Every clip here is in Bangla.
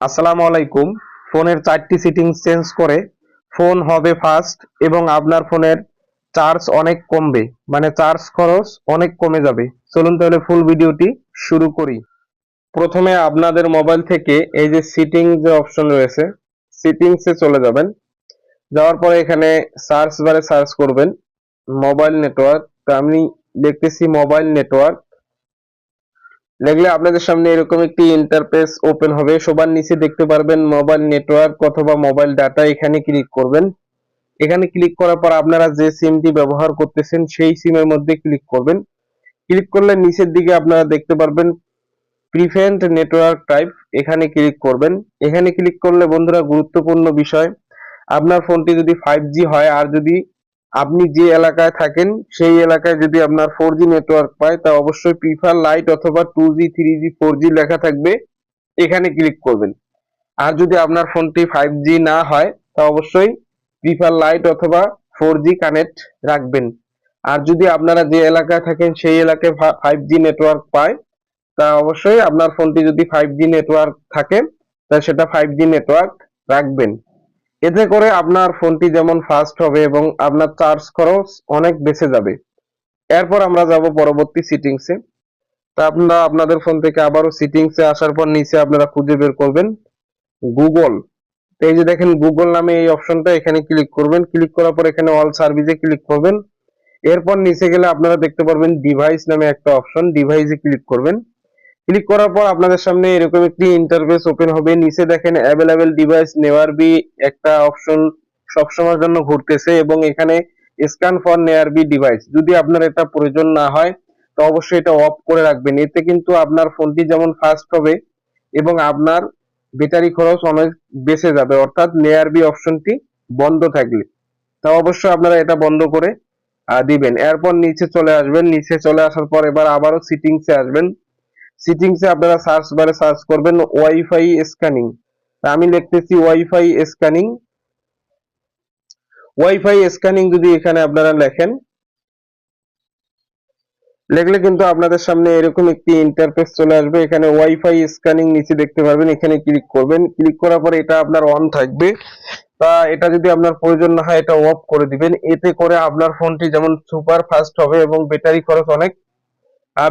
আসসালামু আলাইকুম। ফোনের চারটি সেটিংস চেঞ্জ করে ফোন হবে ফাস্ট এবং আপনার ফোনের চার্জ অনেক কমবে। মানে চার্জ খরচ অনেক কমে যাবে। চলুন তাহলে ফুল ভিডিওটি শুরু করি। প্রথমে আপনাদের মোবাইল থেকে এই যে সিটিং যে অপশন রয়েছে সিটিংসে চলে যাবেন। যাওয়ার পরে এখানে সার্চ বারে সার্চ করবেন। মোবাইল নেটওয়ার্ক আমি দেখতেছি মোবাইল নেটওয়ার্ক লিখলে আপনাদের সামনে এরকম একটি ইন্টারফেস ওপেন হবে। সবার নিচে দেখতে পারবেন মোবাইল নেটওয়ার্ক অথবা মোবাইল ডাটা এখানে ক্লিক করবেন। এখানে ক্লিক করার পর আপনারা যে সিমটি ব্যবহার করতেছেন সেই সিমের মধ্যে ক্লিক করবেন। ক্লিক করলে নিচের দিকে আপনারা দেখতে পারবেন প্রিফেন্ট নেটওয়ার্ক টাইপ এখানে ক্লিক করবেন। এখানে ক্লিক করলে বন্ধুরা গুরুত্বপূর্ণ বিষয়, আপনার ফোনটি যদি ফাইভ হয় আর যদি আপনি যে এলাকায় থাকেন, সেই এলাকায় যদি আপনার ফোর নেটওয়ার্ক পায়, তা অবশ্যই প্রিফার লাইট অথবা two G three G four G লেখা থাকবে। এখানে ক্লিক করবেন। আর যদি আপনার ফোনটি ফাইভ জি না হয়, তা অবশ্যই প্রিফার লাইট অথবা ফোর জি কানেক্ট রাখবেন। আর যদি আপনারা যে এলাকায় থাকেন, সেই এলাকায় ফাইভ জি নেটওয়ার্ক পায়, তা অবশ্যই আপনার ফোনটি যদি ফাইভ জি নেটওয়ার্ক থাকে, তা সেটা ফাইভ জি নেটওয়ার্ক রাখবেন। এতে করে আপনার ফোনটি যেমন ফাস্ট হবে এবং আপনার চার্জ খরচ অনেক বেঁচে যাবে। এরপর আমরা যাব পরবর্তী সিটিংসে তা আপনারা আপনাদের ফোন থেকে আবারও সিটিংসে আসার পর নিচে আপনারা খুঁজে বের করবেন গুগল এই যে দেখেন গুগল নামে এই অপশনটা এখানে ক্লিক করবেন। ক্লিক করার পর এখানে অল সার্ভিসে ক্লিক করবেন। এরপর নিচে গেলে আপনারা দেখতে পারবেন ডিভাইস নামে একটা অপশন ডিভাইসে ক্লিক করবেন। ক্লিক করার পর আপনাদের সামনে এরকম একটি ইন্টারফেস ওপেন হবে। নিচে দেখেন অ্যাভেলেবেল ডিভাইস নেওয়ার বি একটা অপশন সবসময়ের জন্য ঘুরতেছে এবং এখানে scan for nearby device যদি আপনার এটা প্রয়োজন না হয়, তো অবশ্যই এটা অফ করে রাখবেন। এতে কিন্তু আপনার ফোনটি যেমন ফাস্ট হবে এবং আপনার ব্যাটারি খরচ অনেক বেঁচে যাবে। অর্থাৎ নেয়ার বি অপশনটি বন্ধ থাকলে। তা অবশ্যই আপনারা এটা বন্ধ করে দিবেন। এরপর নিচে চলে আসবেন। নিচে চলে আসার পর এবার আবারও সিটিংসে আসবেন। সিটিংসে আপনারা সার্চ বারে সার্চ করবেন ওয়াইফাই স্ক্যানিং আমি লিখতেছি ওয়াইফাই স্ক্যানিং ওয়াইফাই স্ক্যানিং যদি এখানে আপনারা লেখেন, লিখলে কিন্তু আপনাদের সামনে এরকম একটি ইন্টারফেস চলে আসবে। এখানে ওয়াইফাই স্ক্যানিং নিচে দেখতে পারবেন, এখানে ক্লিক করবেন। ক্লিক করার পরে এটা আপনার অন থাকবে। তা এটা যদি আপনার প্রয়োজন না হয়, এটা অফ করে দিবেন। এতে করে আপনার ফোনটি যেমন সুপার ফাস্ট হবে এবং ব্যাটারি খরচ অনেক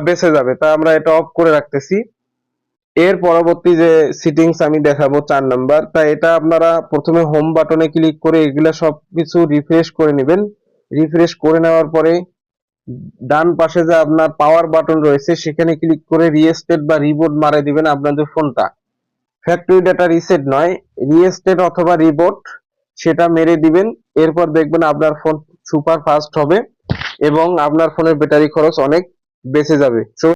বেঁচে যাবে। তা আমরা এটা অফ করে রাখতেছি। এর পরবর্তী যে সিটিংস আমি দেখাবো চার নাম্বার তা এটা আপনারা প্রথমে হোম বাটনে ক্লিক করে এগুলা সব কিছু রিফ্রেশ করে নেবেন। রিফ্রেশ করে নেওয়ার পরে ডান পাশে যে আপনার পাওয়ার বাটন রয়েছে, সেখানে ক্লিক করে রিস্টেট বা রিবোট মারে দিবেন আপনাদের ফোনটা ফ্যাক্টরি ডাটা রিসেট নয় রিস্টেট অথবা রিবোট সেটা মেরে দিবেন। এরপর দেখবেন আপনার ফোন সুপার ফাস্ট হবে এবং আপনার ফোনের ব্যাটারি খরচ অনেক বেঁচে যাবে।